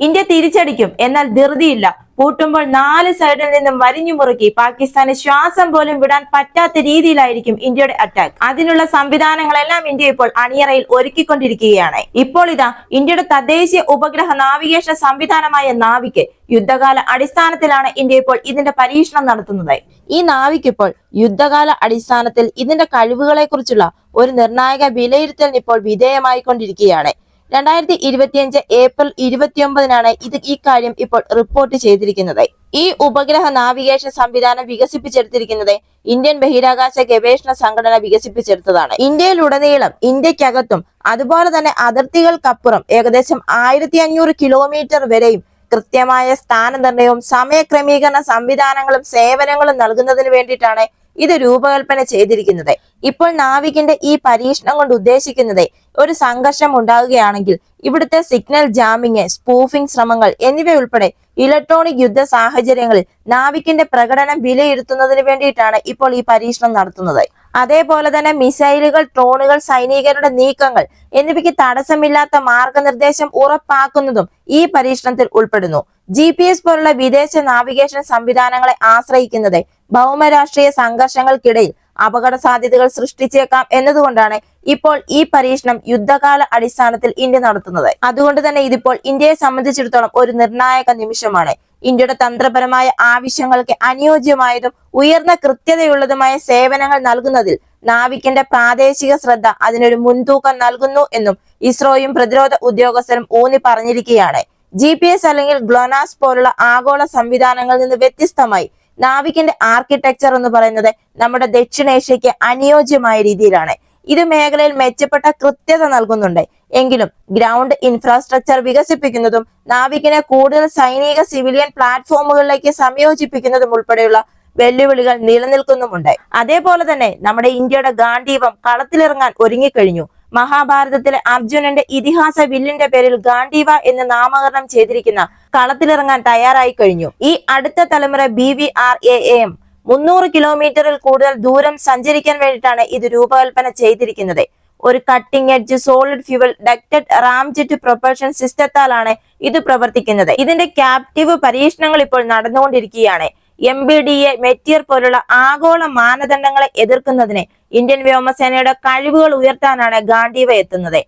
India തിരിച്ചടിക്കും. എന്നാൽ ധൃതിയില്ല. പൂട്ടുമ്പോൾ നാല് സൈഡിൽ നിന്നും വരിഞ്ഞു മുറുക്കി പാകിസ്ഥാന് ശ്വാസം പോലും വിടാൻ പറ്റാത്ത രീതിയിലായിരിക്കും ഇന്ത്യയുടെ അറ്റാക്ക് അതിനുള്ള സംവിധാനങ്ങളെല്ലാം ഇന്ത്യ ഇപ്പോൾ അണിയറയിൽ ഒരുക്കിക്കൊണ്ടിരിക്കുകയാണ്. ഇപ്പോൾ ഇതാ ഇന്ത്യയുടെ തദ്ദേശീയ ഉപഗ്രഹ നാവിഗേഷൻ സംവിധാനമായ നാവിക്ക് യുദ്ധകാല അടിസ്ഥാനത്തിലാണ് ഇന്ത്യ ഇപ്പോൾ ഇതിന്റെ പരീക്ഷണം നടത്തുന്നത്. ഈ നാവിക്കിപ്പോൾ യുദ്ധകാല അടിസ്ഥാനത്തിൽ ഇതിന്റെ കഴിവുകളെ കുറിച്ചുള്ള ഒരു നിർണായക വിലയിരുത്തലിന് ഇപ്പോൾ വിധേയമായിക്കൊണ്ടിരിക്കുകയാണ്. രണ്ടായിരത്തി ഇരുപത്തിയഞ്ച് ഏപ്രിൽ ഇരുപത്തിയൊമ്പതിനാണ് ഇത് ഈ കാര്യം ഇപ്പോൾ റിപ്പോർട്ട് ചെയ്തിരിക്കുന്നത്. ഈ ഉപഗ്രഹ നാവിഗേഷൻ സംവിധാനം വികസിപ്പിച്ചെടുത്തിരിക്കുന്നത് ഇന്ത്യൻ ബഹിരാകാശ ഗവേഷണ സംഘടന വികസിപ്പിച്ചെടുത്തതാണ്. ഇന്ത്യയിലുടനീളം ഇന്ത്യക്കകത്തും അതുപോലെ തന്നെ അതിർത്തികൾക്കപ്പുറം ഏകദേശം ആയിരത്തി അഞ്ഞൂറ് കിലോമീറ്റർ വരെയും കൃത്യമായ സ്ഥാനനിർണയവും സമയക്രമീകരണ സംവിധാനങ്ങളും സേവനങ്ങളും നൽകുന്നതിന് വേണ്ടിയിട്ടാണ് ഇത് രൂപകൽപ്പന ചെയ്തിരിക്കുന്നത്. ഇപ്പോൾ നാവികിന്റെ ഈ പരീക്ഷണം കൊണ്ട് ഉദ്ദേശിക്കുന്നത് ഒരു സംഘർഷം ഉണ്ടാകുകയാണെങ്കിൽ ഇവിടുത്തെ സിഗ്നൽ ജാമിങ് സ്പൂഫിംഗ് ശ്രമങ്ങൾ എന്നിവയുൾപ്പെടെ ഇലക്ട്രോണിക് യുദ്ധ സാഹചര്യങ്ങളിൽ നാവികിന്റെ പ്രകടനം വിലയിരുത്തുന്നതിന് വേണ്ടിയിട്ടാണ് ഇപ്പോൾ ഈ പരീക്ഷണം നടത്തുന്നത്. അതേപോലെ തന്നെ മിസൈലുകൾ ഡ്രോണുകൾ സൈനികരുടെ നീക്കങ്ങൾ എന്നിവയ്ക്ക് തടസ്സമില്ലാത്ത മാർഗനിർദ്ദേശം ഉറപ്പാക്കുന്നതും ഈ പരീക്ഷണത്തിൽ ഉൾപ്പെടുന്നു. ജി പി എസ് പോലുള്ള വിദേശ നാവിഗേഷൻ സംവിധാനങ്ങളെ ആശ്രയിക്കുന്നത് ഭൗമരാഷ്ട്രീയ സംഘർഷങ്ങൾക്കിടയിൽ അപകട സാധ്യതകൾ സൃഷ്ടിച്ചേക്കാം എന്നതുകൊണ്ടാണ് ഇപ്പോൾ ഈ പരീക്ഷണം യുദ്ധകാല അടിസ്ഥാനത്തിൽ ഇന്ത്യ നടത്തുന്നത്. അതുകൊണ്ട് തന്നെ ഇതിപ്പോൾ ഇന്ത്യയെ സംബന്ധിച്ചിടത്തോളം ഒരു നിർണായക നിമിഷമാണ്. ഇന്ത്യയുടെ തന്ത്രപരമായ ആവശ്യങ്ങൾക്ക് അനുയോജ്യമായതും ഉയർന്ന കൃത്യതയുള്ളതുമായ സേവനങ്ങൾ നൽകുന്നതിൽ നാവിക്കിന്റെ പ്രാദേശിക ശ്രദ്ധ അതിനൊരു മുൻതൂക്കം നൽകുന്നു എന്നും ഇസ്രോയും പ്രതിരോധ ഉദ്യോഗസ്ഥരും ഊന്നി പറഞ്ഞിരിക്കുകയാണ്. ജി അല്ലെങ്കിൽ ഗ്ലോനാസ് പോലുള്ള ആഗോള സംവിധാനങ്ങളിൽ നിന്ന് വ്യത്യസ്തമായി നാവിക്കിന്റെ ആർക്കിടെക്ചർ എന്ന് പറയുന്നത് നമ്മുടെ ദക്ഷിണേഷ്യക്ക് അനുയോജ്യമായ രീതിയിലാണ്. ഇത് മേഖലയിൽ മെച്ചപ്പെട്ട കൃത്യത നൽകുന്നുണ്ട്. എങ്കിലും ഗ്രൗണ്ട് ഇൻഫ്രാസ്ട്രക്ചർ വികസിപ്പിക്കുന്നതും നാവികനെ കൂടുതൽ സൈനിക സിവിലിയൻ പ്ലാറ്റ്ഫോമുകളിലേക്ക് സംയോജിപ്പിക്കുന്നതും ഉൾപ്പെടെയുള്ള വെല്ലുവിളികൾ നിലനിൽക്കുന്നുമുണ്ട്. അതേപോലെ തന്നെ നമ്മുടെ ഇന്ത്യയുടെ ഗാന്ധീവം കളത്തിലിറങ്ങാൻ ഒരുങ്ങിക്കഴിഞ്ഞു. മഹാഭാരതത്തിലെ അർജുനന്റെ ഇതിഹാസ വില്ലിന്റെ പേരിൽ ഗാന്ധീവ എന്ന് നാമകരണം ചെയ്തിരിക്കുന്ന കളത്തിലിറങ്ങാൻ തയ്യാറായി കഴിഞ്ഞു. ഈ അടുത്ത തലമുറ B V R A M മുന്നൂറ് കിലോമീറ്ററിൽ കൂടുതൽ ദൂരം സഞ്ചരിക്കാൻ വേണ്ടിയിട്ടാണ് ഇത് രൂപകൽപ്പന ചെയ്തിരിക്കുന്നത്. ഒരു cutting edge solid fuel ducted ramjet propulsion സിസ്റ്റത്താലാണ് ഇത് പ്രവർത്തിക്കുന്നത്. ഇതിന്റെ ക്യാപ്റ്റീവ് പരീക്ഷണങ്ങൾ ഇപ്പോൾ നടന്നുകൊണ്ടിരിക്കുകയാണ്. M B D A Meteor പോലുള്ള ആഗോള മാനദണ്ഡങ്ങളെ എതിർക്കുന്നതിന് ഇന്ത്യൻ വ്യോമസേനയുടെ കഴിവുകൾ ഉയർത്താനാണ് ഗാന്ധിവ എത്തുന്നത്.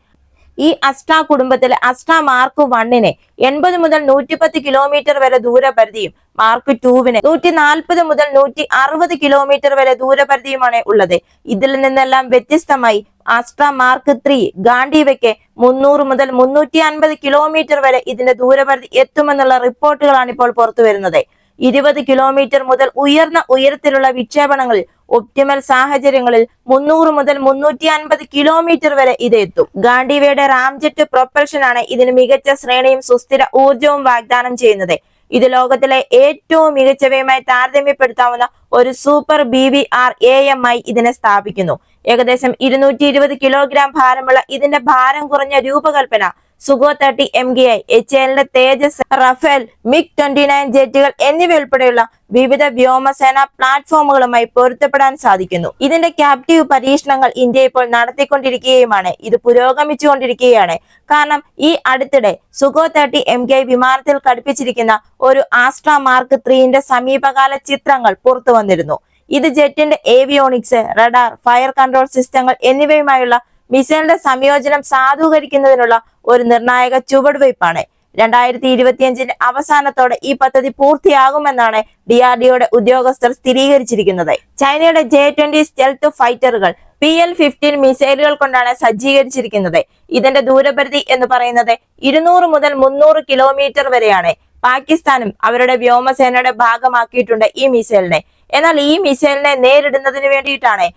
ഈ അസ്ട്ര കുടുംബത്തിൽ അസ്ട്ര മാർക്ക് വണ്ണിന് എൺപത് മുതൽ നൂറ്റിപ്പത്ത് കിലോമീറ്റർ വരെ ദൂരപരിധിയും മാർക്ക് ടൂവിന് നൂറ്റി നാൽപ്പത് മുതൽ നൂറ്റി അറുപത് കിലോമീറ്റർ വരെ ദൂരപരിധിയുമാണ് ഉള്ളത്. ഇതിൽ നിന്നെല്ലാം വ്യത്യസ്തമായി ആസ്ട്ര മാർക്ക് ത്രീ ഗാന്ഡീവയ്ക്ക് മുന്നൂറ് മുതൽ മുന്നൂറ്റി അൻപത് കിലോമീറ്റർ വരെ ഇതിന്റെ ദൂരപരിധി എത്തുമെന്നുള്ള റിപ്പോർട്ടുകളാണ് ഇപ്പോൾ പുറത്തു വരുന്നത് ഇരുപത് കിലോമീറ്റർ മുതൽ ഉയർന്ന ഉയരത്തിലുള്ള വിക്ഷേപണങ്ങൾ ഒപ്റ്റിമൽ സാഹചര്യങ്ങളിൽ മുന്നൂറ് മുതൽ മുന്നൂറ്റി അൻപത് കിലോമീറ്റർ വരെ ഇത് എത്തും. ഗാണ്ടിവയുടെ റാംജെറ്റ് പ്രൊപ്പൽഷൻ ആണ് ഇതിന് മികച്ച ശ്രേണിയും സുസ്ഥിര ഊർജവും വാഗ്ദാനം ചെയ്യുന്നത്. ഇത് ലോകത്തിലെ ഏറ്റവും മികച്ചവയുമായി താരതമ്യപ്പെടുത്താവുന്ന ഒരു super B V R A M ആയി ഇതിനെ സ്ഥാപിക്കുന്നു. ഏകദേശം ഇരുന്നൂറ്റി ഇരുപത് കിലോഗ്രാം ഭാരമുള്ള ഇതിന്റെ ഭാരം കുറഞ്ഞ രൂപകൽപ്പന Sukhoi thirty M K I H എല്ലിന്റെ Tejas Rafale MiG twenty nine ജെറ്റുകൾ എന്നിവ ഉൾപ്പെടെയുള്ള വിവിധ വ്യോമസേന പ്ലാറ്റ്ഫോമുകളുമായി പൊരുത്തപ്പെടാൻ സാധിക്കുന്നു. ഇതിന്റെ ക്യാപ്റ്റീവ് പരീക്ഷണങ്ങൾ ഇന്ത്യ ഇപ്പോൾ നടത്തിക്കൊണ്ടിരിക്കുകയുമാണ്. ഇത് പുരോഗമിച്ചുകൊണ്ടിരിക്കുകയാണ്. കാരണം ഈ അടുത്തിടെ സുഗോ തേർട്ടി എം കെ വിമാനത്തിൽ ഘടിപ്പിച്ചിരിക്കുന്ന ഒരു ആസ്ട്ര മാർക്ക് ത്രീന്റെ സമീപകാല ചിത്രങ്ങൾ പുറത്തു വന്നിരുന്നു ഇത് ജെറ്റിന്റെ ഏവിയോണിക്സ് റഡാർ ഫയർ കൺട്രോൾ സിസ്റ്റങ്ങൾ എന്നിവയുമായുള്ള മിസൈലിന്റെ സംയോജനം സാധൂകരിക്കുന്നതിനുള്ള ഒരു നിർണായക ചുവടുവയ്പ്പാണ് രണ്ടായിരത്തി ഇരുപത്തിയഞ്ചിന്റെ അവസാനത്തോടെ ഈ പദ്ധതി പൂർത്തിയാകുമെന്നാണ് ഡി ആർ ഡിഒയുടെ ഉദ്യോഗസ്ഥർ സ്ഥിരീകരിച്ചിരിക്കുന്നത്. ചൈനയുടെ ജെ ട്വന്റി സ്റ്റെൽത്ത് ഫൈറ്ററുകൾ പി എൽ ഫിഫ്റ്റീൻ മിസൈലുകൾ കൊണ്ടാണ് സജ്ജീകരിച്ചിരിക്കുന്നത്. ഇതിന്റെ ദൂരപരിധി എന്ന് പറയുന്നത് ഇരുന്നൂറ് മുതൽ മുന്നൂറ് കിലോമീറ്റർ വരെയാണ്. പാകിസ്ഥാനും അവരുടെ വ്യോമസേനയുടെ ഭാഗമാക്കിയിട്ടുണ്ട് ഈ മിസൈലിനെ. എന്നാൽ ഈ മിസൈലിനെ നേരിടുന്നതിന് വേണ്ടിയിട്ടാണ്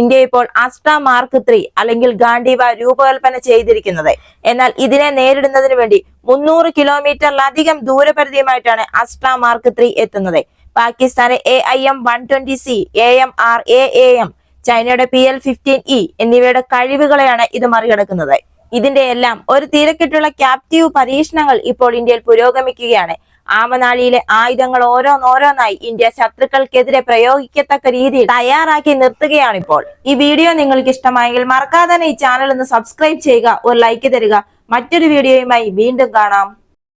ഇന്ത്യ ഇപ്പോൾ അസ്ട്ര മാർക്ക് ത്രീ അല്ലെങ്കിൽ ഗാന്ധിവ രൂപകൽപ്പന ചെയ്തിരിക്കുന്നത്. എന്നാൽ ഇതിനെ നേരിടുന്നതിന് വേണ്ടി മുന്നൂറ് കിലോമീറ്ററിലധികം ദൂരപരിധിയുമായിട്ടാണ് അസ്ട്ര മാർക്ക് ത്രീ എത്തുന്നത്. പാകിസ്ഥാനെ A I M one twenty C A M R A A M ചൈനയുടെ പി എൽ ഫിഫ്റ്റീൻ ഇ എന്നിവയുടെ കഴിവുകളെയാണ് ഇത് മറികടക്കുന്നത്. ഇതിന്റെ എല്ലാം ഒരു തിരക്കിട്ടുള്ള ക്യാപ്റ്റീവ് പരീക്ഷണങ്ങൾ ഇപ്പോൾ ഇന്ത്യയിൽ പുരോഗമിക്കുകയാണ്. ആമനാഴിയിലെ ആയുധങ്ങൾ ഓരോന്നോരോന്നായി ഇന്ത്യ ശത്രുക്കൾക്കെതിരെ പ്രയോഗിക്കത്തക്ക രീതിയിൽ തയ്യാറാക്കി നിർത്തുകയാണ് ഇപ്പോൾ ഈ വീഡിയോ നിങ്ങൾക്ക് ഇഷ്ടമായെങ്കിൽ മറക്കാതെ തന്നെ ഈ ചാനൽ ഒന്ന് സബ്സ്ക്രൈബ് ചെയ്യുക ഒരു ലൈക്ക് തരിക. മറ്റൊരു വീഡിയോയുമായി വീണ്ടും കാണാം.